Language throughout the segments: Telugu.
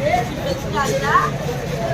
네, 집에 아니라.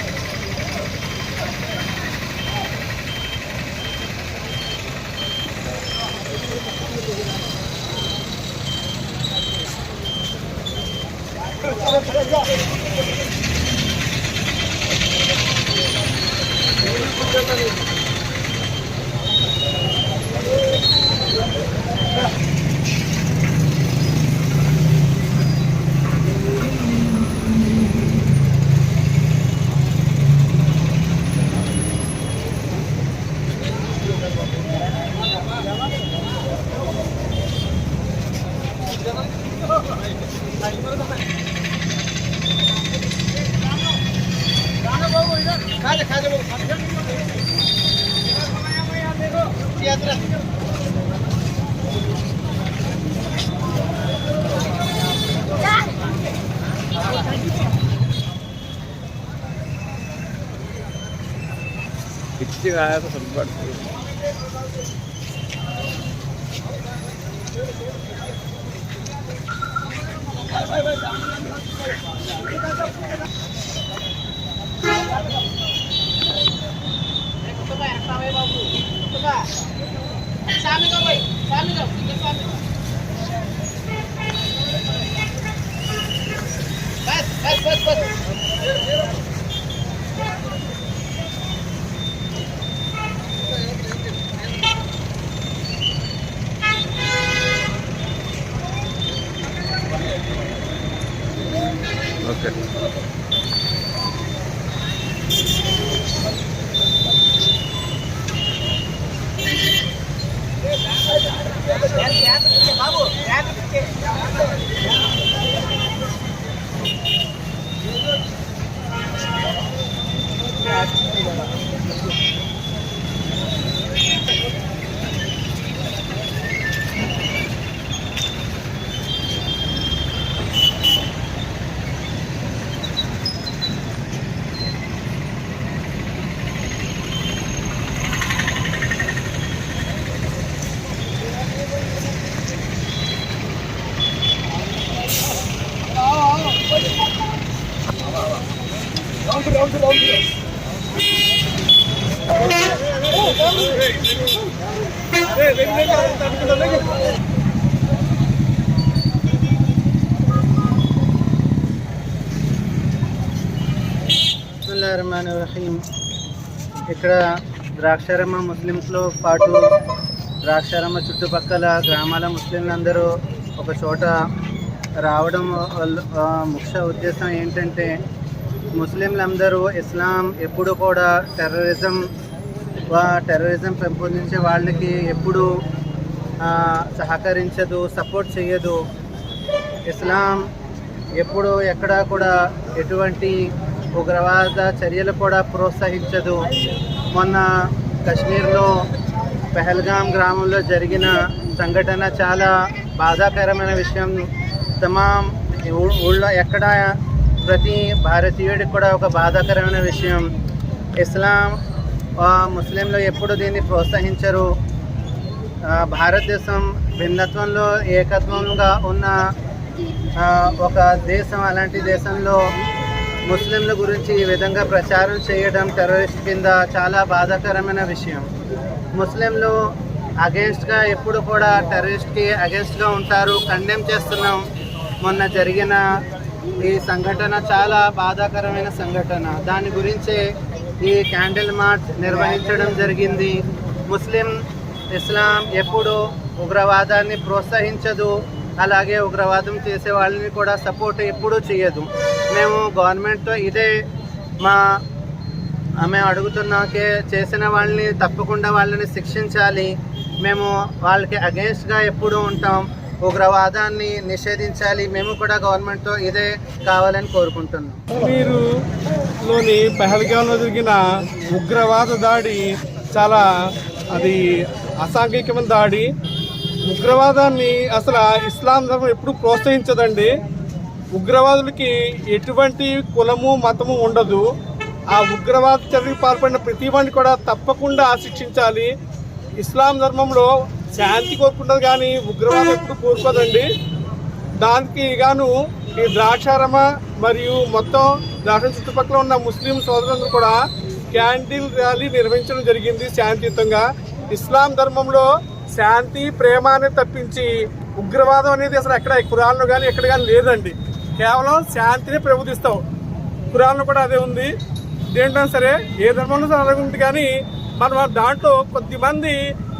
Thank you. पिच्ची आया तो सब రహమాన్ రహీం ఇక్కడ ద్రాక్షారమ్మ ముస్లిమ్స్లో పాటు ద్రాక్షారమ్మ చుట్టుపక్కల గ్రామాల ముస్లింలందరూ ఒక చోట రావడం ముఖ్య ఉద్దేశం ఏంటంటే ముస్లింలందరూ ఇస్లాం ఎప్పుడు కూడా టెర్రరిజం టెర్రరిజం పెంపొందించే వాళ్ళకి ఎప్పుడు సహకరించదు సపోర్ట్ చేయదు ఇస్లాం ఎప్పుడు ఎక్కడా కూడా ఎటువంటి ఉగ్రవాద చర్యలు కూడా ప్రోత్సహించదు. మొన్న కశ్మీర్లో పెహల్గాం గ్రామంలో జరిగిన సంఘటన చాలా బాధాకరమైన విషయం. తమాం ఊళ్ళో ఎక్కడ ప్రతి భారతీయుడికి కూడా ఒక బాధాకరమైన విషయం. ఇస్లాం ముస్లింలు ఎప్పుడు దీన్ని ప్రోత్సహించరు. భారతదేశం భిన్నత్వంలో ఏకత్వంగా ఉన్న ఒక దేశం అలాంటి దేశంలో ముస్లింల గురించి ఈ విధంగా ప్రచారం చేయడం టెర్రరిస్ట్ కింద చాలా బాధాకరమైన విషయం. ముస్లింలు అగేన్స్ట్గా ఎప్పుడు కూడా టెర్రరిస్ట్కి అగేన్స్ట్గా ఉంటారు కండెమ్ చేస్తున్నాం. మొన్న జరిగిన ఈ సంఘటన చాలా బాధాకరమైన సంఘటన. దాని గురించే ఈ క్యాండిల్ మార్చ్ నిర్వహించడం జరిగింది. ముస్లిం ఇస్లాం ఎప్పుడు ఉగ్రవాదాన్ని ప్రోత్సహించదు. అలాగే ఉగ్రవాదం చేసే వాళ్ళని కూడా సపోర్ట్ ఎప్పుడూ చేయదు. మేము గవర్నమెంట్తో ఇదే మా మేము అడుగుతున్నాకే చేసిన వాళ్ళని తప్పకుండా వాళ్ళని శిక్షించాలి. మేము వాళ్ళకి అగేన్స్ట్గా ఎప్పుడూ ఉంటాం. ఉగ్రవాదాన్ని నిషేధించాలి. మేము కూడా గవర్నమెంట్తో ఇదే కావాలని కోరుకుంటున్నాం. మీరు లోని పెహల్గాంలో జరిగిన ఉగ్రవాద దాడి చాలా అది అసాంఘికమైన దాడి. ఉగ్రవాదాన్ని అసలు ఇస్లాం ధర్మం ఎప్పుడు ప్రోత్సహించదండి. ఉగ్రవాదులకి ఎటువంటి కులము మతము ఉండదు. ఆ ఉగ్రవాద చర్యకు పాల్పడిన ప్రతి వాడిని కూడా తప్పకుండా శిక్షించాలి ఇస్లాం ధర్మంలో శాంతి కోరుకుంటుంది కానీ ఉగ్రవాదం ఎప్పుడు కోరుకోదండి. దానికి గాను ఈ ద్రాక్షారమ మరియు మొత్తం ద్రాక్ష చుట్టుపక్కల ఉన్న ముస్లిం సోదరులందరూ కూడా క్యాండిల్ ర్యాలీ నిర్వహించడం జరిగింది శాంతియుతంగా. ఇస్లాం ధర్మంలో శాంతి ప్రేమ అనేది తప్పించి ఉగ్రవాదం అనేది అసలు ఎక్కడ కురాల్లో కానీ ఎక్కడ కానీ లేదండి. కేవలం శాంతిని ప్రబోధిస్తాం. కురాల్లో కూడా అదే ఉంది. దేంటైనా సరే ఏ ధర్మంలో అలాగే ఉంది కానీ మనం దాంట్లో కొద్దిమంది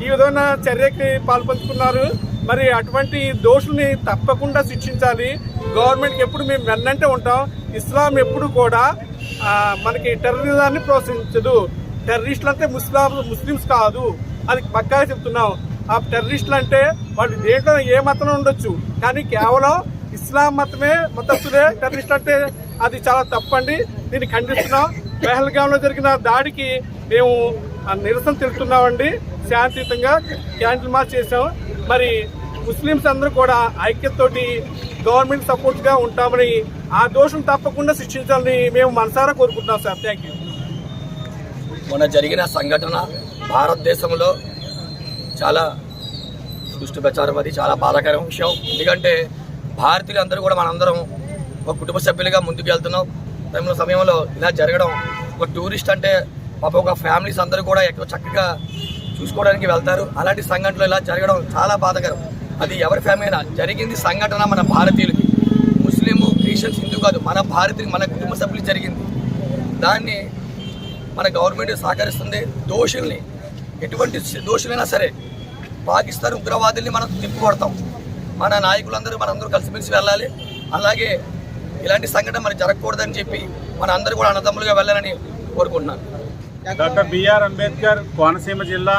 ఈ విధమైన చర్యకి పాల్పంచుకున్నారు. మరి అటువంటి దోషుల్ని తప్పకుండా శిక్షించాలి. గవర్నమెంట్కి ఎప్పుడు మేము వెన్నంటే ఉంటాం. ఇస్లాం ఎప్పుడు కూడా మనకి టెర్రరిజాన్ని ప్రోత్సహించదు. టెర్రరిస్టులు అంటే ముస్లాం ముస్లిమ్స్ కాదు. అది పక్కాగా చెప్తున్నాం. ఆ టెర్రరిస్టులు అంటే వాళ్ళు దేంట్లో ఏ మతం ఉండొచ్చు? కానీ కేవలం ఇస్లాం మతమే మతస్థులే టెర్రరిస్ట్ అంటే అది చాలా తప్పండి. దీన్ని ఖండిస్తున్నాం. పెహల్గాంలో జరిగిన దాడికి మేము నిరసన తెలుపుతున్నామండి. శాంతియుతంగా క్యాండిల్ మార్చ్ చేశాం. మరి ముస్లిమ్స్ అందరూ కూడా ఐక్యతతోటి గవర్నమెంట్ సపోర్ట్గా ఉంటామని ఆ దోషం తప్పకుండా శిక్షించాలని మేము మనసారా కోరుకుంటున్నాం సార్. Thank you. మొన్న జరిగిన సంఘటన భారతదేశంలో చాలా దృష్టి ప్రచారం అది చాలా బాధాకరమైన విషయం. ఎందుకంటే భారతీయులు అందరూ కూడా మనందరం ఒక కుటుంబ సభ్యులుగా ముందుకు వెళ్తున్నాం తమిళ సమయంలో ఇలా జరగడం ఒక టూరిస్ట్ అంటే పాప ఒక ఫ్యామిలీస్ అందరూ కూడా ఎక్కువ చక్కగా చూసుకోవడానికి వెళ్తారు. అలాంటి సంఘటనలు ఇలా జరగడం చాలా బాధకరం. అది ఎవరి ఫ్యామిలీ అయినా జరిగింది సంఘటన మన భారతీయులకి. ముస్లిం క్రిస్టియన్స్ హిందూ కాదు మన భారతీయులు మన కుటుంబ సభ్యులు జరిగింది. దాన్ని మన గవర్నమెంట్ సహకరిస్తుంది. దోషుల్ని ఎటువంటి దోషులైనా సరే పాకిస్తాన్ ఉగ్రవాదుల్ని మనం తిప్పుకొడతాం మన నాయకులందరూ మనందరూ కలిసిమెలిసి వెళ్ళాలి. అలాగే ఇలాంటి సంఘటన మరి జరగకూడదని చెప్పి మన అందరూ కూడా అన్నదమ్ములుగా వెళ్ళాలని కోరుకుంటున్నాను. డాక్టర్ బిఆర్ అంబేద్కర్ కోనసీమ జిల్లా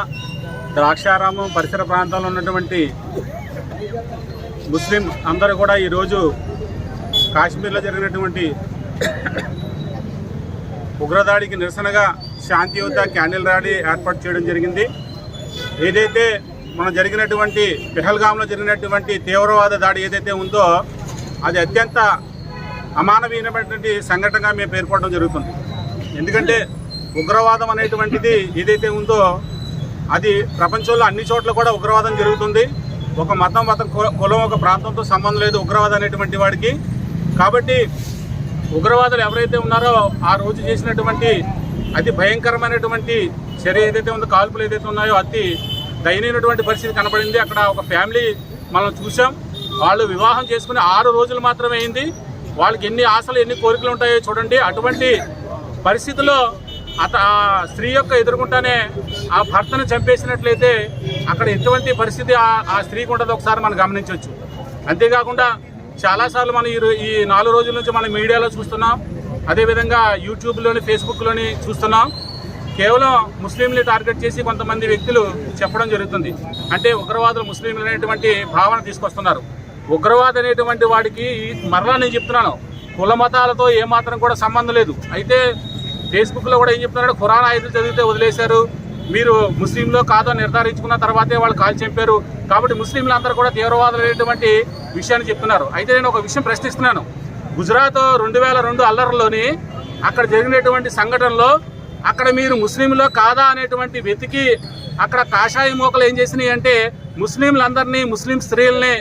ద్రాక్షారామం పరిసర ప్రాంతాల్లో ఉన్నటువంటి ముస్లిం అందరూ కూడా ఈరోజు కాశ్మీర్లో జరిగినటువంటి ఉగ్రదాడికి నిరసనగా శాంతియుత క్యాండిల్ ర్యాలీ ఏర్పాటు చేయడం జరిగింది. ఏదైతే మన జరిగినటువంటి పెహల్గాంలో జరిగినటువంటి తీవ్రవాద దాడి ఏదైతే ఉందో అది అత్యంత అమానవీయమైనటువంటి సంఘటనగా మేము పేర్కొనడం జరుగుతుంది. ఎందుకంటే ఉగ్రవాదం అనేటువంటిది ఏదైతే ఉందో అది ప్రపంచంలో అన్ని చోట్ల కూడా ఉగ్రవాదం జరుగుతుంది. ఒక మతం మతం కులం ఒక ప్రాంతంతో సంబంధం లేదు ఉగ్రవాదం అనేటువంటి వాడికి. కాబట్టి ఉగ్రవాదులు ఎవరైతే ఉన్నారో ఆ రోజు చేసినటువంటి అతి భయంకరమైనటువంటి చర్య ఏదైతే ఉందో కాల్పులు ఏదైతే ఉన్నాయో అతి దయనీయమైనటువంటి పరిస్థితి కనబడింది. అక్కడ ఒక ఫ్యామిలీ మనం చూసాం వాళ్ళు వివాహం చేసుకుని ఆరు రోజులు మాత్రమే అయింది. వాళ్ళకి ఎన్ని ఆశలు ఎన్ని కోరికలు ఉంటాయో చూడండి. అటువంటి పరిస్థితుల్లో అత ఆ స్త్రీ యొక్క ఎదుర్కొంటానే ఆ భర్తను చంపేసినట్లయితే అక్కడ ఎటువంటి పరిస్థితి ఆ- స్త్రీకి ఉండదు ఒకసారి మనం గమనించవచ్చు. అంతేకాకుండా చాలాసార్లు మనం ఈ ఈ నాలుగు రోజుల నుంచి మనం మీడియాలో చూస్తున్నాం. అదేవిధంగా యూట్యూబ్లోని ఫేస్బుక్లోని చూస్తున్నాం. కేవలం ముస్లింలు టార్గెట్ చేసి కొంతమంది వ్యక్తులు చెప్పడం జరుగుతుంది. అంటే ఉగ్రవాదులు ముస్లింలు అనేటువంటి భావన తీసుకొస్తున్నారు. ఉగ్రవాదం అనేటువంటి వాడికి మరలా నేను చెప్తున్నాను. కుల మతాలతో ఏమాత్రం కూడా సంబంధం లేదు. అయితే ఫేస్బుక్లో కూడా ఏం చెప్తున్నారు ఖురాన్ ఆయుధాలు చదివితే వదిలేశారు. మీరు ముస్లింలో కాదో నిర్ధారించుకున్న తర్వాతే వాళ్ళు కాల్ చంపారు. కాబట్టి ముస్లింలు అందరూ కూడా తీవ్రవాదులు అనేటువంటి విషయాన్ని చెప్తున్నారు. అయితే నేను ఒక విషయం ప్రశ్నిస్తున్నాను. గుజరాత్ రెండు వేల రెండు అల్లర్లోని అక్కడ జరిగినటువంటి సంఘటనలో అక్కడ మీరు ముస్లింలో కాదా అనేటువంటి వెతికి అక్కడ కాషాయ మోకలు ఏం చేసినాయి అంటే ముస్లింలందరినీ ముస్లిం స్త్రీల్ని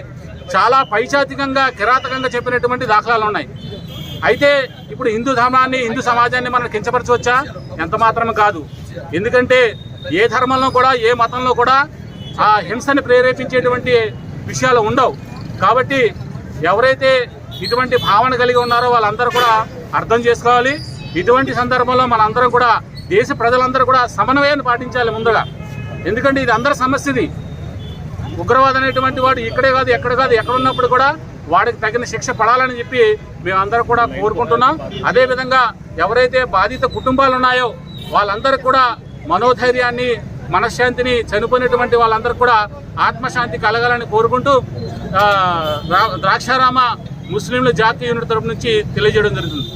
చాలా పైశాతికంగా కిరాతకంగా చెప్పినటువంటి దాఖలాలు ఉన్నాయి. అయితే ఇప్పుడు హిందూ ధర్మాన్ని హిందూ సమాజాన్ని మనం కించపరచవచ్చా? ఎంత మాత్రం కాదు. ఎందుకంటే ఏ ధర్మంలో కూడా ఏ మతంలో కూడా ఆ హింసని ప్రేరేపించేటువంటి విషయాలు ఉండవు. కాబట్టి ఎవరైతే ఇటువంటి భావన కలిగి ఉన్నారో వాళ్ళందరూ కూడా అర్థం చేసుకోవాలి. ఇటువంటి సందర్భంలో మనందరం కూడా దేశ ప్రజలందరూ కూడా సమన్వయాన్ని పాటించాలి ముందుగా. ఎందుకంటే ఇది అందరి సమస్యది. ఉగ్రవాదం అనేటువంటి వాడు ఇక్కడే కాదు ఎక్కడ కాదు ఎక్కడ ఉన్నప్పుడు కూడా వాడికి తగిన శిక్ష పడాలని చెప్పి మేమందరూ కూడా కోరుకుంటున్నాం. అదేవిధంగా ఎవరైతే బాధిత కుటుంబాలు ఉన్నాయో వాళ్ళందరూ కూడా మనోధైర్యాన్ని మనశ్శాంతిని చనిపోయినటువంటి వాళ్ళందరూ కూడా ఆత్మశాంతి కలగాలని కోరుకుంటూ ద్రాక్షారామ ముస్లింల జాతీయ యూనిట్ తరపు నుంచి తెలియజేయడం జరుగుతుంది.